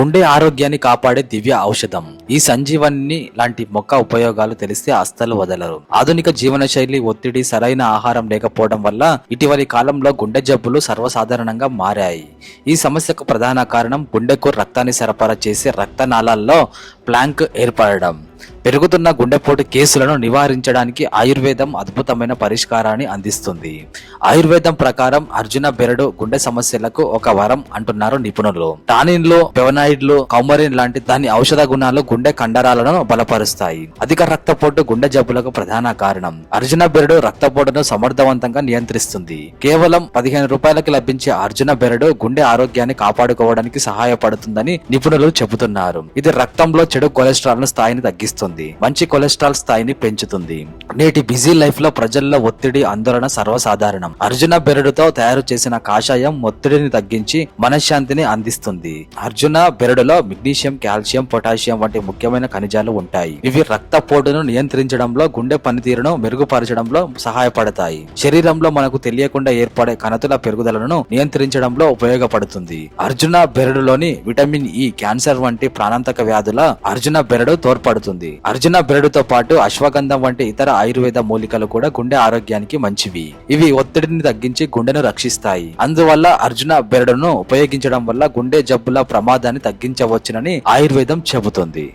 గుండె ఆరోగ్యాన్ని కాపాడే దివ్య ఔషధం. ఈ సంజీవని లాంటి మొక్క ఉపయోగాలు తెలిస్తే అస్తలు వదలరు. ఆధునిక జీవన శైలి ఒత్తిడి సరైన ఆహారం లేకపోవడం వల్ల ఇటీవలి కాలంలో గుండె జబ్బులు సర్వసాధారణంగా మారాయి. ఈ సమస్యకు ప్రధాన కారణం గుండెకు రక్తాన్ని సరఫరా చేసే రక్తనాళాల్లో ప్లాంక్ ఏర్పడడం. పెరుగుతున్న గుండెపోటు కేసులను నివారించడానికి ఆయుర్వేదం అద్భుతమైన పరిష్కారాన్ని అందిస్తుంది. ఆయుర్వేదం ప్రకారం అర్జున బెరడు గుండె సమస్యలకు ఒక వరం అంటున్నారు నిపుణులు. టానిన్లు పెవనాయిడ్లు కౌమరిన్ లాంటి దాని ఔషధ గుణాలు గుండె కండరాలను బలపరుస్తాయి. అధిక రక్తపోటు గుండె జబ్బులకు ప్రధాన కారణం. అర్జున బెరడు రక్తపోటును సమర్థవంతంగా నియంత్రిస్తుంది. కేవలం పదిహేను రూపాయలకి లభించే అర్జున బెరడు గుండె ఆరోగ్యాన్ని కాపాడుకోవడానికి సహాయపడుతుందని నిపుణులు చెబుతున్నారు. ఇది రక్తంలో చెడు కొలెస్ట్రాల్ స్థాయిని తగ్గిస్తుంది. మంచి కొలెస్ట్రాల్ స్థాయిని పెంచుతుంది. నేటి బిజీ లైఫ్లో ప్రజల్లో ఒత్తిడి ఆందోళన సర్వసాధారణం. అర్జున బెరడుతో తయారు చేసిన కాషాయం ఒత్తిడిని తగ్గించి మనశ్శాంతిని అందిస్తుంది. అర్జున బెరడులో మెగ్నీషియం కాల్షియం పొటాషియం వంటి ముఖ్యమైన ఖనిజాలు ఉంటాయి. ఇవి రక్తపోటును నియంత్రించడంలో గుండె పనితీరును మెరుగుపరచడంలో సహాయపడతాయి. శరీరంలో మనకు తెలియకుండా ఏర్పడే కణతుల పెరుగుదలను నియంత్రించడంలో ఉపయోగపడుతుంది. అర్జున బెరడులోని విటమిన్ ఇ క్యాన్సర్ వంటి ప్రాణాంతక వ్యాధుల అర్జున బెరడు తోడ్పడుతుంది. అర్జున బెరడుతో పాటు అశ్వగంధం వంటి ఇతర ఆయుర్వేద మూలికలు కూడా గుండె ఆరోగ్యానికి మంచివి. ఇవి ఒత్తిడిని తగ్గించి గుండెను రక్షిస్తాయి. అందువల్ల అర్జున బెరడును ఉపయోగించడం వల్ల గుండె జబ్బుల ప్రమాదాన్ని తగ్గించవచ్చునని ఆయుర్వేదం చెబుతుంది.